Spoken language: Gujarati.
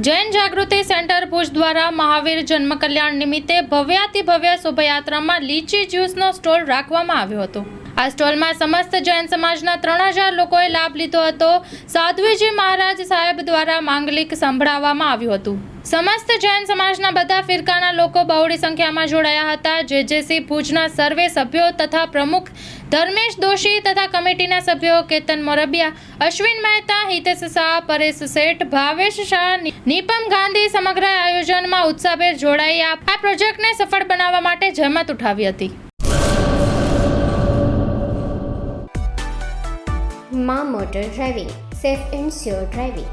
જૈન જાગૃતિ સેન્ટર ભુજ દ્વારા મહાવીર જન્મ કલ્યાણ નિમિત્તે ભવ્યાતિ ભવ્ય શોભાયાત્રામાં લીચી જ્યુસનો સ્ટોલ રાખવામાં આવ્યો હતો. આ સ્ટોલમાં સમસ્ત જૈન સમાજના ત્રણ હજાર લોકોએ લાભ લીધો હતો. સાધ્વીજી મહારાજ સાહેબ દ્વારા માંગલિક સંભળાવવામાં આવ્યું હતું. સમસ્ત જૈન સમાજના બધા ફિરકાના લોકો બહોળી સંખ્યામાં જોડાયા હતા. જેજેસી ભુજના સર્વે સભ્યો તથા પ્રમુખ ધર્મેશ દોશી તથા કમિટીના સભ્યો કેતન મોરબિયા, અશ્વિન મહેતા, હિતેશ શાહ, પરેશ શેઠ, ભાવેશ શાહ નીપમ ગાંધી સમગ્ર આયોજનમાં ઉત્સાહભેર જોડાઈ. આ પ્રોજેક્ટને સફળ બનાવવા માટે જહેમત ઉઠાવી હતી. મા motor driving, safe and sure driving.